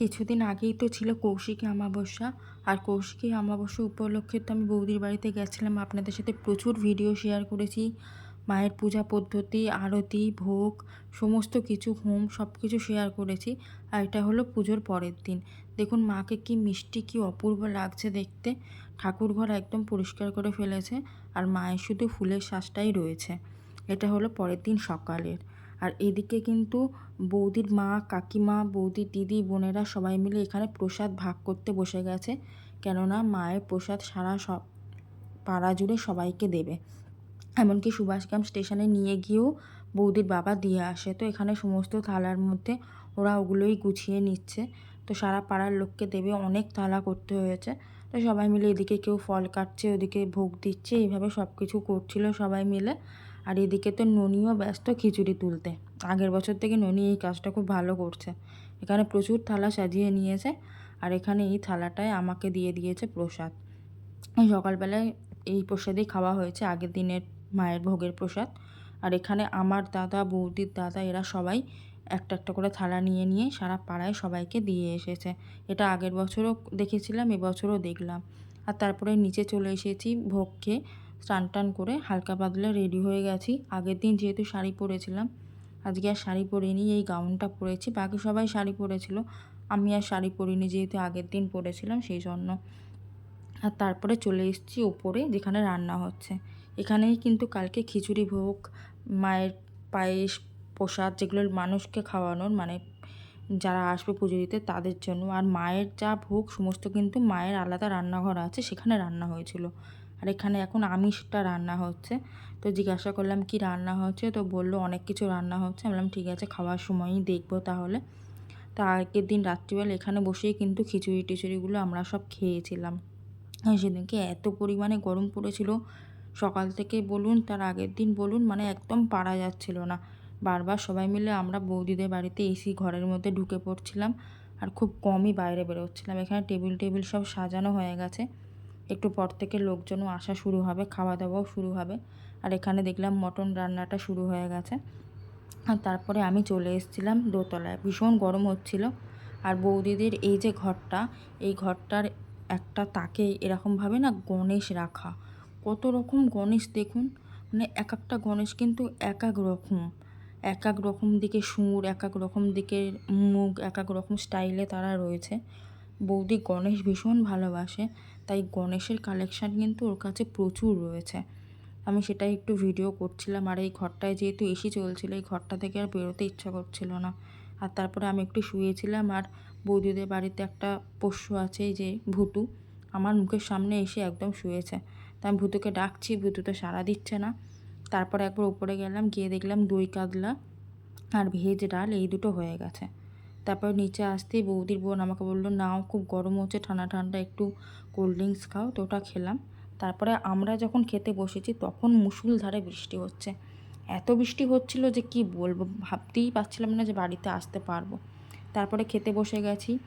কিছুদিন আগেই তো ছিল কৌশিকী অমাবস্যা। আর কৌশিকী অমাবস্যা উপলক্ষে তো আমি বৌদির বাড়িতে গেছিলাম। আপনাদের সাথে প্রচুর ভিডিও শেয়ার করেছি। মায়ের পূজা পদ্ধতি, আরতি, ভোগ, সমস্ত কিছু, হোম সব কিছু শেয়ার করেছি। আর এটা হলো পুজোর পরের দিন। দেখুন, মাকে কি মিষ্টি, কি অপূর্ব লাগছে দেখতে। ঠাকুর ঘর একদম পরিষ্কার করে ফেলেছে। আর মায়ের শুধু ফুলের শ্বাসটাই রয়েছে। এটা হলো পরের দিন সকালের। আর এদিকে কিন্তু বৌদির মা, কাকিমা বৌদির দিদি, বোনেরা সবাই মিলে এখানে প্রসাদ ভাগ করতে বসে গেছে। কেননা মায়ের প্রসাদ সারা সব, পাড়া জুড়ে সবাইকে দেবে। এমনকি সুভাষগ্রাম স্টেশনে নিয়ে গিয়েও বৌদির বাবা দিয়ে আসে। তো এখানে সমস্ত থালার মধ্যে ওরা ওগুলোই গুছিয়ে নিচ্ছে। তো সারা পাড়ার লোককে দেবে, অনেক থালা করতে হয়েছে। তো সবাই মিলে এদিকে কেউ ফল কাটছে, ওদিকে ভোগ দিচ্ছে, এইভাবে সব কিছু করছিল সবাই মিলে। আর এদিকে তো ননিও ব্যস্ত খিচুড়ি তুলতে। আগের বছর থেকে ননি এই কাজটা খুব ভালো করছে। এখানে প্রচুর থালা সাজিয়ে নিয়েছে আর এখানে এই থালাটায় আমাকে দিয়ে দিয়েছে প্রসাদ। সকালবেলায় এই প্রসাদেই খাওয়া হয়েছে আগের দিনের মায়ের ভোগের প্রসাদ। আর এখানে আমার দাদা, বৌদির দাদা এরা সবাই একটা একটা করে থালা নিয়ে নিয়ে সারা পাড়ায় সবাইকে দিয়ে এসেছে। এটা আগের বছরও দেখেছিলাম এবছরও দেখলাম। আর তারপরে নিচে চলে এসেছি ভোগ খেয়ে। স্নান টান করে হালকা পাতলা রেডি হয়ে গেছি। আগের দিন যেহেতু শাড়ি পরেছিলাম, আজকে আর শাড়ি পরিনি, এই গাউনটা পরেছি। বাকি সবাই শাড়ি পরেছিল, আমি আর শাড়ি পরিনি যেহেতু আগের দিন পরেছিলাম, সেই জন্য। আর তারপরে চলে এসেছি ওপরে, যেখানে রান্না হচ্ছে। এখানেই কিন্তু কালকে খিচুড়ি ভোগ, মায়ের পায়েস, প্রসাদ, যেগুলো মানুষকে খাওয়ানোর মানে যারা আসবে পুজো দিতে তাদের জন্য। আর মায়ের যা ভোগ, সমস্ত কিন্তু মায়ের আলাদা রান্নাঘর আছে, সেখানে রান্না হয়েছিল। আর এখানে এখন আমিষটা রান্না হচ্ছে। তো জিজ্ঞাসা করলাম, কি রান্না হচ্ছে? তো বলল, অনেক কিছু রান্না হচ্ছে। বললাম, ঠিক আছে, খাওয়ার সময়ই দেখব তাহলে। তা আগের দিন রাত্রিবেলা এখানে বসেই কিন্তু খিচুড়ি টিচুড়িগুলো আমরা সব খেয়েছিলাম। সেদিনকে এত পরিমাণে গরম পড়েছিল। সকাল থেকে বলুন, তার আগের দিন বলুন মানে একদম পারা যাচ্ছিল না। বারবার সবাই মিলে আমরা বৌদিদের বাড়িতে এসি ঘরের মধ্যে ঢুকে পড়ছিলাম আর খুব কমই বাইরে বেরোচ্ছিলাম। এখানে টেবিল টেবিল সব সাজানো হয়ে গেছে। একটু পর থেকে লোকজনও আসা শুরু হবে খাওয়া দাওয়াও শুরু হবে। আর এখানে দেখলাম মটন রান্নাটা শুরু হয়ে গেছে। আর তারপরে আমি চলে এসেছিলাম দোতলায়। ভীষণ গরম হচ্ছিল। আর বৌদিদের এই যে ঘরটা, এই ঘরটার একটা তাকে এরকমভাবে না গণেশ রাখা। কত রকম গণেশ দেখুন। মানে এক একটা গণেশ কিন্তু এক এক রকম। এক এক রকম দিকে সুর এক এক রকম দিকে মুখ এক এক রকম স্টাইলে তারা রয়েছে। বৌদি গণেশ ভীষণ ভালোবাসে, তাই গণেশের কালেকশান কিন্তু ওর কাছে প্রচুর রয়েছে। আমি সেটাই একটু ভিডিও করছিলাম, আর এই ঘরটায় যেহেতু এসি চলছিল, এই ঘরটা থেকে আর বেরোতে ইচ্ছা করছিল না। আর তারপরে আমি একটু শুয়েছিলাম, আর বৌদিদের বাড়িতে একটা পোষ্য আছে যে ভুতু, আমার মুখের সামনে এসে একদম শুয়েছে। তাই আমি ভুতুকে ডাকছি, ভুতু তো সাড়া দিচ্ছে না। তারপরে একবার উপরে গেলাম, গিয়ে দেখলাম দই কাতলা আর ভেজ ডাল এই দুটো হয়ে গেছে। তারপর নিচে আসতেই বৌদির বোন আমাকে বলল, নাও, খুব গরম হচ্ছে, ঠান্ডা ঠান্ডা, একটু কোল্ড ড্রিঙ্কস খাও। তো ওটা খেলাম। তারপরে আমরা যখন খেতে বসেছি, তখন মুসুলধারে বৃষ্টি হচ্ছে। এত বৃষ্টি হচ্ছিল যে কি বলব, ভাবতেই পারছিলাম না যে বাড়িতে আসতে পারব। তারপরে খেতে বসে গেছি।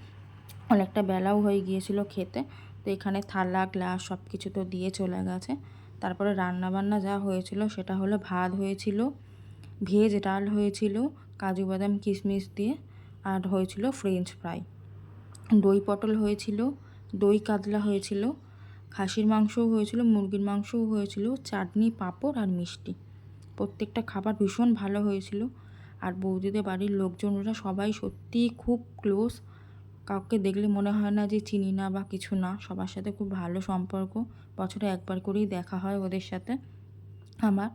অনেকটা বেলাও হয়ে গিয়েছিল খেতে। তো এখানে থালা, গ্লাস সব কিছু তো দিয়ে চলে গেছে। তারপরে রান্নাবান্না যা হয়েছিল সেটা হলো ভাত হয়েছিল, ভেজ ডাল হয়েছিল, কাজু বাদাম, কিশমিশ দিয়ে, আর হয়েছিল ফ্রেঞ্চ ফ্রাই দই পটল হয়েছিল, দই কাতলা হয়েছিল, খাসির মাংসও হয়েছিল, মুরগির মাংসও হয়েছিল, চাটনি, পাঁপড় আর মিষ্টি। প্রত্যেকটা খাবার ভীষণ ভালো হয়েছিল। আর বৌদিদের বাড়ির লোকজনরা সবাই সত্যিই খুব ক্লোজ কাউকে দেখলে মনে হয় না যে চিনি না বা কিছু না। সবার সাথে খুব ভালো সম্পর্ক। বছরে একবার করেই দেখা হয় ওদের সাথে আমার।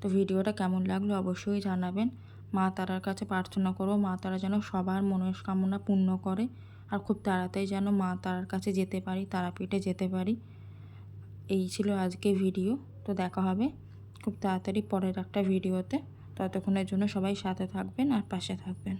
তো ভিডিওটা কেমন লাগল অবশ্যই জানাবেন। মা তারার কাছে প্রার্থনা করো, মা তারা যেন সবার মনস্কামনা পূর্ণ করে আর খুব তাড়াতাড়ি যেন মা তারার কাছে যেতে পারি, তারাপীঠে যেতে পারি। এই ছিল আজকে ভিডিও। তো দেখা হবে খুব তাড়াতাড়ি পরের একটা ভিডিওতে। ততক্ষণের জন্য সবাই সাথে থাকবেন আর পাশে থাকবেন।